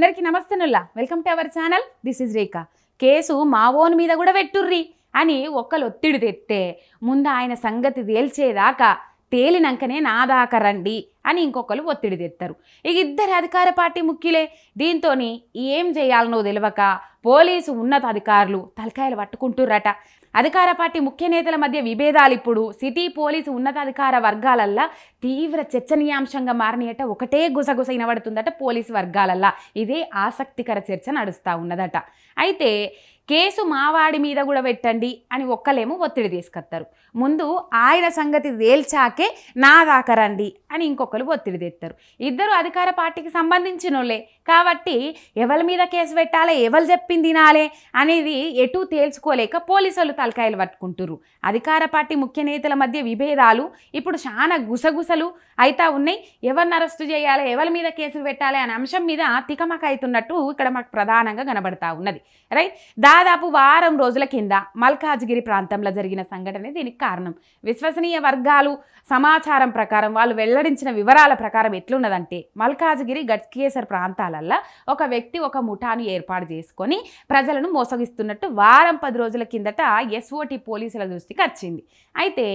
అందరికీ నమస్తేనుల్లా. Welcome to our channel. This is Rekha. Case మా own మీద కూడా పెట్టుర్రి అని ఒక్కరు ఒత్తిడి తెట్టే ముందు ఆయన సంగతి తేల్చేదాకా తేలినాకనే నా దాకా రండి అని ఇంకొకరు ఒత్తిడి తెస్తారు ఇక ఇద్దరు అధికార పార్టీ ముఖ్యులే. దీంతో ఏం చేయాలనో తెలియక పోలీసు ఉన్నతాధికారులు తలకాయలు పట్టుకుంటుర్రట. అధికార పార్టీ ముఖ్య నేతల మధ్య విభేదాలు ఇప్పుడు. సిటీ పోలీసు ఉన్నతాధికార వర్గాలల్లా తీవ్ర చర్చనీయాంశంగా మారినయట. ఒకటే గుసగుస వినబడుతుందట పోలీసు వర్గాలల్లా. ఇదే ఆసక్తికర చర్చ నడుస్తూ ఉన్నదట. అయితే కేసు మావాడి మీద కూడా పెట్టండి అని ఒక్కలేమో ఒత్తిడి తీసుకొస్తారు ముందు ఆయన సంగతి తేల్చాకే నా దాకరండి అని ఇంకొకరు ఒత్తిడి తెస్తారు ఇద్దరు అధికార పార్టీకి సంబంధించిన కాబట్టి ఎవరి మీద కేసు పెట్టాలి ఎవరు చెప్పింది తినాలే అనేది ఎటు తేల్చుకోలేక పోలీసులు తలకాయలు పట్టుకుంటురు అధికార పార్టీ ముఖ్య నేతల మధ్య విభేదాలు ఇప్పుడు చాలా గుసగుసలు అయితా ఉన్నాయి. ఎవరిని అరెస్టు చేయాలి ఎవరి మీద కేసులు పెట్టాలి అనే అంశం మీద తికమక అవుతున్నట్టు ఇక్కడ మాకు ప్రధానంగా కనబడతా ఉన్నది. రైట్? దాదాపు వారం రోజుల కింద మల్కాజ్గిరి ప్రాంతంలో జరిగిన సంఘటన దీనికి కారణం. విశ్వసనీయ వర్గాలు సమాచారం ప్రకారం వాళ్ళు వెల్లడించిన వివరాల ప్రకారం ఎట్లున్నదంటే మల్కాజ్గిరి గట్కేసర్ ప్రాంతాలల్లో ఒక వ్యక్తి ఒక ముఠాను ఏర్పాటు చేసుకొని ప్రజలను మోసగిస్తున్నట్టు వారం పది రోజుల కిందట ఎస్ఓటి పోలీసుల దృష్టికి వచ్చింది. అయితే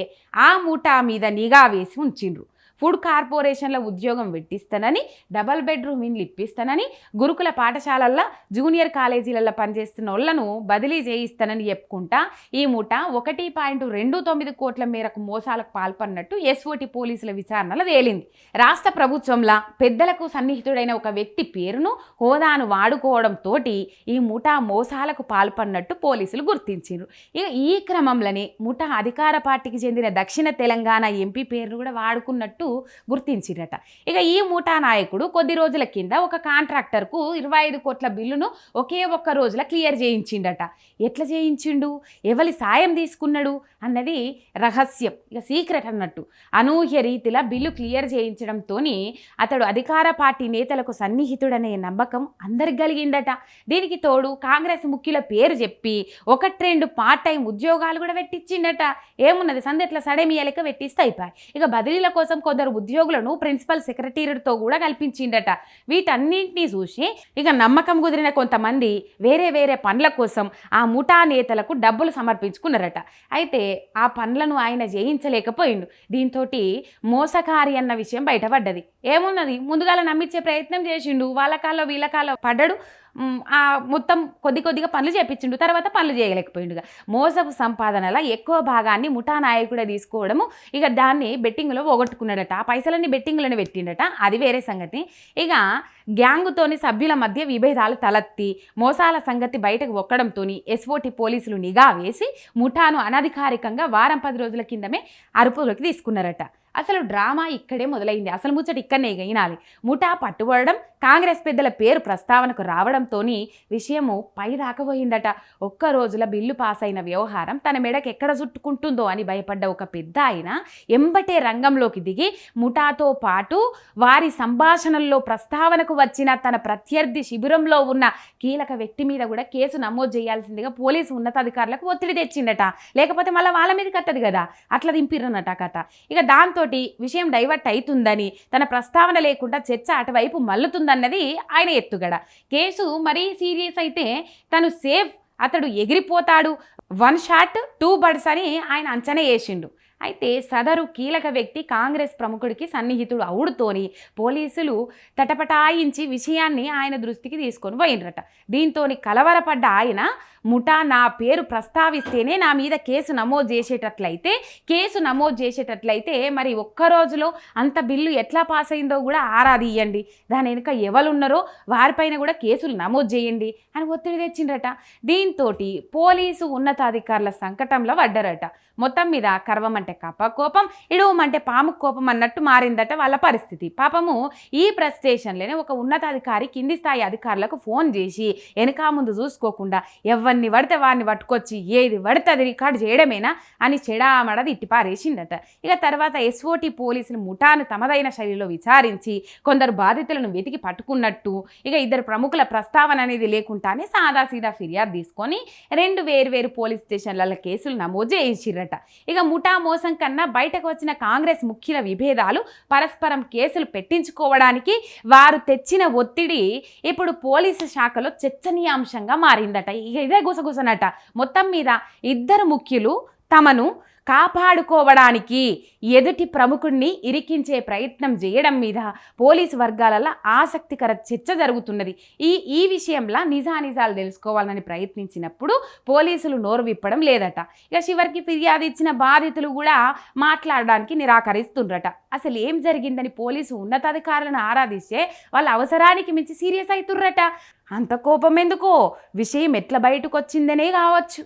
ఆ ముఠా మీద నిఘా వేసి ఉంచిండ్రు. ఫుడ్ కార్పొరేషన్ల ఉద్యోగం పెట్టిస్తానని డబల్ బెడ్రూమ్ ఇండ్లు ఇప్పిస్తానని గురుకుల పాఠశాలల్లో జూనియర్ కాలేజీలలో పనిచేస్తున్న వాళ్ళను బదిలీ చేయిస్తానని చెప్పుకుంటా ఈ ముఠ ఒకటి పాయింట్ రెండు తొమ్మిది కోట్ల మేరకు మోసాలకు పాల్పడినట్టు ఎస్ఓటి పోలీసుల విచారణలో తేలింది. రాష్ట్ర ప్రభుత్వంలో పెద్దలకు సన్నిహితుడైన ఒక వ్యక్తి పేరును హోదాను వాడుకోవడంతో ఈ ముఠా మోసాలకు పాల్పడినట్టు పోలీసులు గుర్తించారు ఇక ఈ క్రమంలోనే ముఠా అధికార పార్టీకి చెందిన దక్షిణ తెలంగాణ ఎంపీ పేరును కూడా వాడుకున్నట్టు గుర్తించిండట ఇక ఈ ముఠా నాయకుడు కొద్ది రోజుల కింద ఒక కాంట్రాక్టర్కు ఇరవై ఐదు కోట్ల బిల్లును ఒకే ఒక్క రోజుల క్లియర్ చేయించిండట. ఎట్లా చేయించిండు? ఎవరి సాయం తీసుకున్నాడు? అన్నది రహస్యం. ఇక సీక్రెట్ అన్నట్టు. అనూహ్య రీతిలో బిల్లు క్లియర్ చేయించడంతో అతడు అధికార పార్టీ నేతలకు సన్నిహితుడనే నమ్మకం అందరికి కలిగిందట. దీనికి తోడు కాంగ్రెస్ ముఖ్యుల పేరు చెప్పి ఒకటి రెండు పార్ట్ టైం ఉద్యోగాలు కూడా పెట్టించిండట. ఏమున్నది? సందెట్ల సడమియా పెట్టిస్తే అయిపోయి ఇక బదిలీల కోసం కొందరు ఉద్యోగులను ప్రిన్సిపల్ సెక్రటరీతో కూడా కల్పించిండట. వీటన్నింటినీ చూసి ఇక నమ్మకం కుదిరిన కొంతమంది వేరే వేరే పనుల కోసం ఆ ముఠా నేతలకు డబ్బులు సమర్పించుకున్నారట. అయితే ఆ పనులను ఆయన జయించలేకపోయిండు. దీంతో మోసకారి అన్న విషయం బయటపడ్డది. ఏమున్నది? ముందుగాల నమ్మించే ప్రయత్నం చేసిండు. వాళ్ళ కాల్లో వీళ్ళ కాల్లో పడ్డాడు. మొత్తం కొద్ది కొద్దిగా పనులు చేపించిండు తర్వాత పనులు చేయలేకపోయిండుగా. మోసపు సంపాదనల ఎక్కువ భాగాన్ని ముఠా నాయకుడే తీసుకోవడము ఇక దాన్ని బెట్టింగ్లో పోగొట్టుకున్నాడట. ఆ పైసలన్నీ బెట్టింగ్లోనే పెట్టిండట. అది వేరే సంగతి. ఇక గ్యాంగుతోని సభ్యుల మధ్య విభేదాలు తలెత్తి మోసాల సంగతి బయటకు ఒక్కడంతో ఎస్ఓటి పోలీసులు నిఘా వేసి ముఠాను అనధికారికంగా వారం పది రోజుల కిందమే అరుపులోకి తీసుకున్నారట. అసలు డ్రామా ఇక్కడే మొదలైంది. అసలు ముచ్చట ఇక్కడనే వినాలి. ముఠా పట్టుబడడం కాంగ్రెస్ పెద్దల పేరు ప్రస్తావనకు రావడంతోని విషయము పై రాకపోయిందట. ఒక్క రోజుల బిల్లు పాస్ అయిన వ్యవహారం తన మెడకు ఎక్కడ చుట్టుకుంటుందో అని భయపడ్డ ఒక పెద్ద ఆయన ఎంబటే రంగంలోకి దిగి ముఠాతో పాటు వారి సంభాషణల్లో ప్రస్తావనకు వచ్చిన తన ప్రత్యర్థి శిబిరంలో ఉన్న కీలక వ్యక్తి మీద కూడా కేసు నమోదు చేయాల్సిందిగా పోలీసు ఉన్నతాధికారులకు ఒత్తిడి తెచ్చిండట లేకపోతే మళ్ళీ వాళ్ళ మీదకి వస్తుంది కదా? అట్లా దింపిరన్నట కథ. ఇక దాంతో విషయం డైవర్ట్ అవుతుందని తన ప్రస్తావన లేకుండా చర్చ అటువైపు మల్లుతుంది ఉంటుందన్నది ఆయన ఎత్తుగడ. కేసు మరీ సీరియస్ అయితే తను సేఫ్ అతడు ఎగిరిపోతాడు. వన్ షాట్ టూ బర్డ్స్ అని ఆయన అంచనా వేసిండు. అయితే సదరు కీలక వ్యక్తి కాంగ్రెస్ ప్రముఖుడికి సన్నిహితుడు అవుడుతోని పోలీసులు తటపటాయించి విషయాన్ని ఆయన దృష్టికి తీసుకొని పోయినరట. దీంతో కలవరపడ్డ ఆయన ముఠా నా పేరు ప్రస్తావిస్తేనే నా మీద కేసు నమోదు చేసేటట్లయితే కేసు నమోదు చేసేటట్లయితే మరి ఒక్క రోజులో అంత బిల్లు ఎట్లా పాస్ అయిందో కూడా ఆరాదీయండి. దాని వెనుక ఎవరున్నారో వారిపైన కూడా కేసులు నమోదు చేయండి అని ఒత్తిడి తెచ్చిండ్రట. దీంతో పోలీసు ఉన్నతాధికారుల సంకటంలో పడ్డారట. మొత్తం మీద కర్వమంటే కప్ప కోపం ఇడవమంటే పాము కోపం అన్నట్టు మారిందట వాళ్ళ పరిస్థితి. పాపము ఈ ప్రెస్ స్టేషన్లోనే ఒక ఉన్నతాధికారి కింది స్థాయి అధికారులకు ఫోన్ చేసి వెనక ముందు చూసుకోకుండా ఎవరి ఎవరిని పడితే వారిని పట్టుకొచ్చి ఏది పడితే అది రికార్డు చేయడమేనా అని చెడామడ తిట్టిపారేసిందట ఇక తర్వాత ఎస్ఓటి పోలీసులు ముఠాను తమదైన శైలిలో విచారించి కొందరు బాధితులను వెతికి పట్టుకున్నట్టు ఇక ఇద్దరు ప్రముఖుల ప్రస్తావన అనేది లేకుండానే సాదాసీదా ఫిర్యాదు తీసుకొని రెండు వేరు వేరు పోలీస్ స్టేషన్లలో కేసులు నమోదు చేయించిరట ఇక ముఠా మోసం కన్నా బయటకు వచ్చిన కాంగ్రెస్ ముఖ్యుల విభేదాలు పరస్పరం కేసులు పెట్టించుకోవడానికి వారు తెచ్చిన ఒత్తిడి ఇప్పుడు పోలీసు శాఖలో చర్చనీయాంశంగా మారిందట. ఇక ఇదే గుసగుసనట. మొత్తం మీద ఇద్దరు ముఖ్యులు తమను కాపాడుకోవడానికి ఎదుటి ప్రముఖుడిని ఇరికించే ప్రయత్నం చేయడం మీద పోలీసు వర్గాలలో ఆసక్తికర చర్చ జరుగుతున్నది. ఈ ఈ విషయంలో నిజానిజాలు తెలుసుకోవాలని ప్రయత్నించినప్పుడు పోలీసులు నోరు విప్పడం లేదట. ఇక చివరికి ఫిర్యాదు ఇచ్చిన బాధితులు కూడా మాట్లాడడానికి నిరాకరిస్తుండ్రట. అసలు ఏం జరిగిందని పోలీసు ఉన్నతాధికారులను ఆరాధిస్తే వాళ్ళ అవసరానికి మించి సీరియస్ అవుతుర్రట అంత కోపం ఎందుకో? విషయం ఎట్లా బయటకు వచ్చిందనే కావచ్చు.